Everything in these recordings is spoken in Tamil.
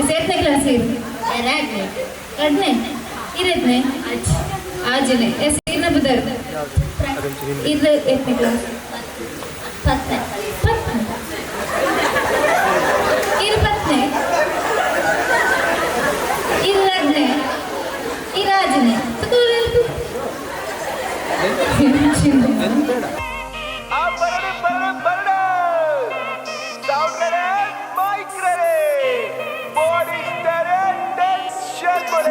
ಎಷ್ಟನೇ ಕ್ಲಾಸ್ ಇರು ಎರಡನೇ ಎರಡನೇ ಇರತ್ನೆ ಆಜನೆ ಎಸ್ ಇರ್ನ ಬದರ್ ಇದು ಎಷ್ಟನೇ ಕ್ಲಾಸ್ ಪತ್ತನೇ ಇರು ಪತ್ತನೇ ಇರಾಜನೆ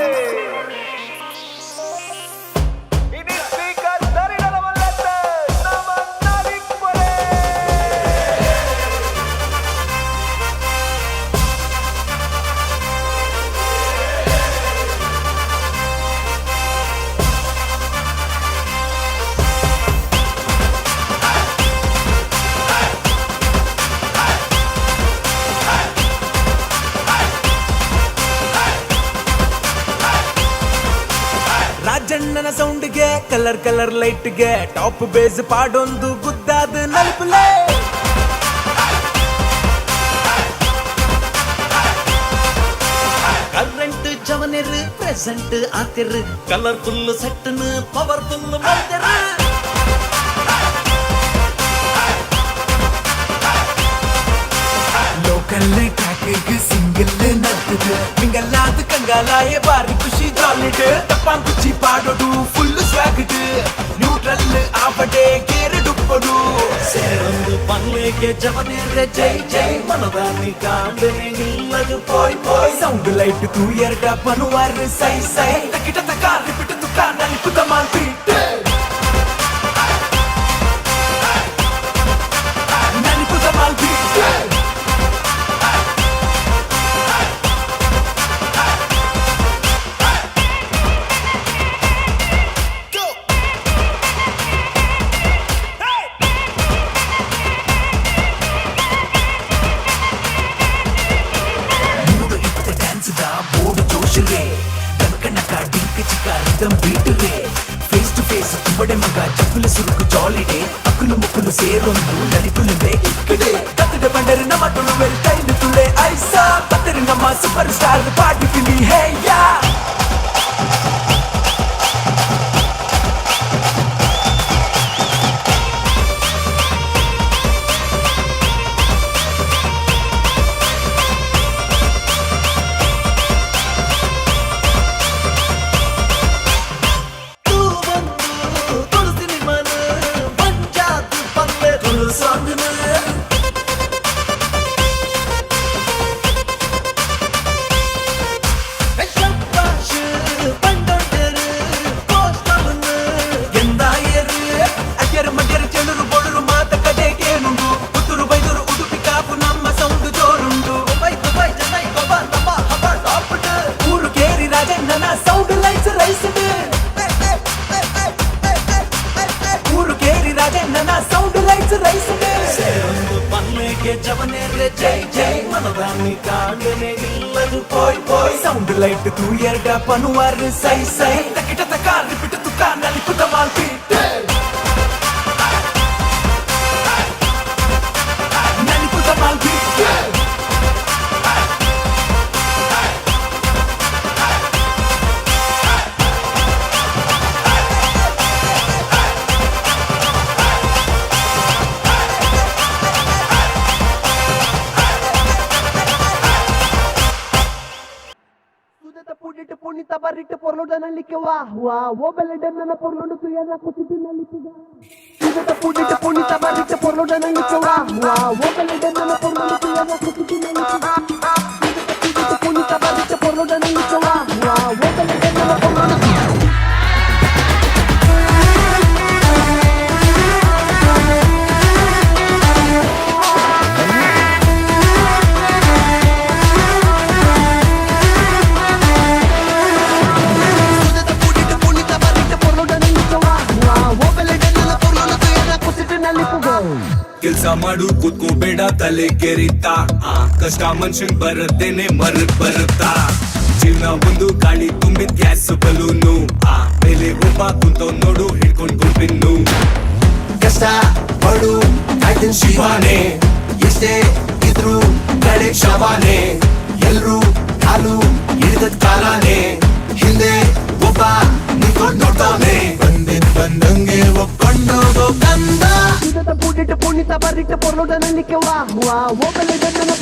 Hey! ಜನನ ಸೌಂಡ್ಗೆ ಕಲರ್ ಕಲರ್ ಲೈಟ್ಗೆ ಟಾಪ್ ಬೇಸ್ ಪಾಡೊಂದು ಗುದ್ದಾದ ನಲುಪಲೇ கரண்ட் ஜவனரு பிரசன்ட் ஆத்திரு. கலர்ஃபுல் செட்டுன்னு பவர்ஃபுல் மந்திரு லோக்கல்ல ட்ராக்குக்கு சிங்கிள் நடத்துது நீங்கள்லாம் கங்காலாய பாயிண்ட் தப்பாங்குச்சி பாடோடு ஃபுல்லு ஸ்வாகுடு நியூட்ரல் ஆபடே கேரு டுப்படு. சேர்ந்து பல்லேகே ஜவனேரே ஜெய் ஜெய். மனதானி காண்டனே நில்லது போய் போய். சவுண்ட் லைட் தூயர்டா பண்ணுவாரு சை சை. தக்கிட்ட தக்கா ரிப்பிட்டு துக்கா நலிப்பு தமான் ఇక్కడే అక్కులు ముక్కులు సేరొందు నడిపులువే ఇక్కడే తత్తుడ బండరు నమటులు వెళ్తైన తులే ఐసా పత్తరు నమ్మ సూపర్ స్టార్ పాటి పిలి హే యా రైస్ రైస్ పల్లెకే జవనేరే జై జై మనదాన్ని కాంగనే నిల్లరు పోయ్ పోయ్ సౌండ్ లైట్ తూయర్గా పనువారు సై సై తకిట తకారు P two తుకా నలుపుత మాల్పి Marita porlodana likiwahwa wobeledana na porlodo tuyana kusitina likiga Punita punita punita marita porlodana likiwahwa wobeledana na porlodo tuyana kusitina ಮಾಡು ಕೂತ್ಕೋಬೇಡ ತಲೆ ಕೆರಿತಾ. ಆ ಕಷ್ಟ ಮನುಷ್ಯನ್ ಬರತ್ತೇನೆ ಮರ ಬರುತ್ತಾ. ಜೀವನ ಒಂದು ಗಾಳಿ ತುಂಬಿದ ಗ್ಯಾಸ್ ಬಲೂನು. ಆ ಮೇಲೆ ಒಬ್ಬ ಕುಂತವ್ ನೋಡು, ಹಿಡ್ಕೊಂಡ್ ಗುಂಪಿನ್ನು. ಕಷ್ಟ ಪಡು ಕಾಯ್ತಿನ್ ಶಿವಾನೆ. ಎಷ್ಟೇ ಇದ್ರು ಕಡೆ ಶವಾನೆ. ಎಲ್ರು ಕಾಲು ಹಿಡಿದ ಕಾಲಾನೆ. ಹಿಂದೆ ಒಬ್ಬ ನಿಂತ್ಕೊಂಡ್ ನೋಡ್ತಾನೆ ಬಂದಿದ್ ಬಂದಂಗೆ ಒಪ್ಕೊಂಡೋಗೋ ಕಂದ Sudeta pudite punita barrite por lo danalique wa wa wo bele denana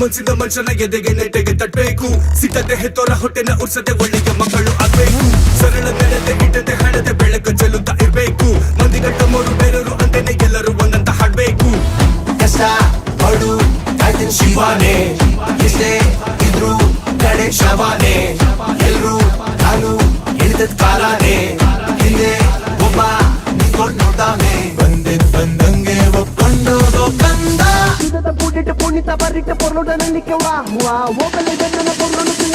ಮನ್ಸಿನ ಮನುಷ್ಯನ ಎದೆಗೆ ನೆಟ್ಟೆಗೆ ತಟ್ಟಬೇಕು. ಸಿದ್ಧತೆ ಹೆತ್ತೋರ ಹೊಟ್ಟೆನ ಉರ್ಸದೆ ಒಳ್ಳೆಯ ಮಕ್ಕಳು ಆಗ್ಬೇಕು. ಸರಳ ಬೆಳೆದೆ ಇಟ್ಟದೆ ಹಣದೆ ಬೆಳಕ ಚೆಲ್ಲುತ್ತಾ ಇರ್ಬೇಕು. ಮಂದಿ ಮೂರು ಬೇರೆಯವರು ಅಂತೇನೆ ಎಲ್ಲರೂ ಒಂದಂತ ಹಾಡ್ಬೇಕು. ಕಷ್ಟ ಪಡು ಶಿವಾನೆ. மாறிட்ட பொருளுடன் நிற்க வா வா ஓகலை வெண்ணன பொருளுக்கு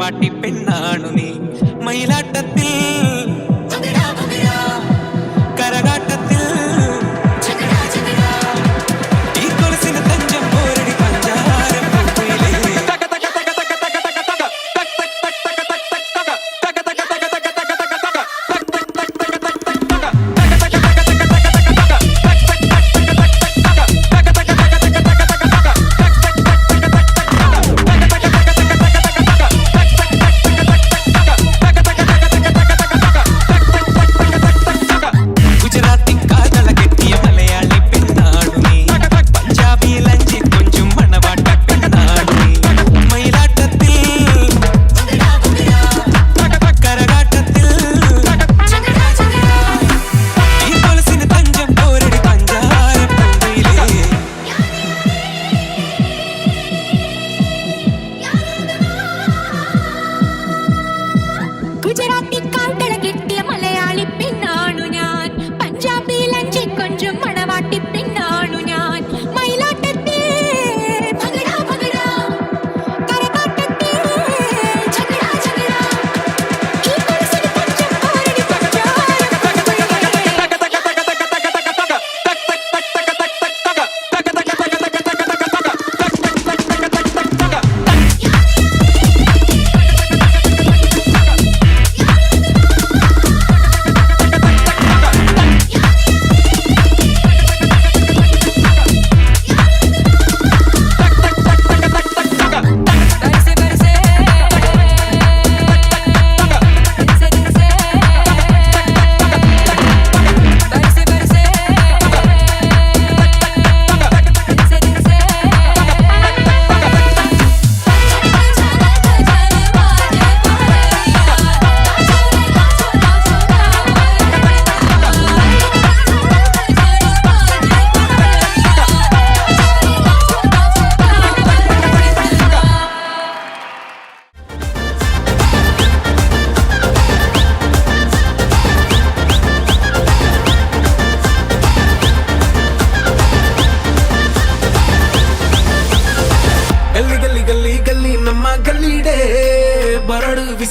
വാട്ടി പെണ്ണാണു നീ മയിലാട്ടത്തിൽ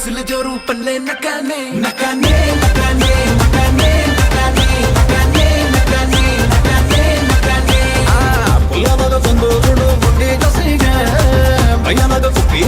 విసులు జోరు పల్లె నకానే నకానే నకానే నకానే నకానే నకానే నకానే నకానే నకానే పుల్లమగ పొందోడు ముడ్డి దొసిగా భయమగ కుప్పి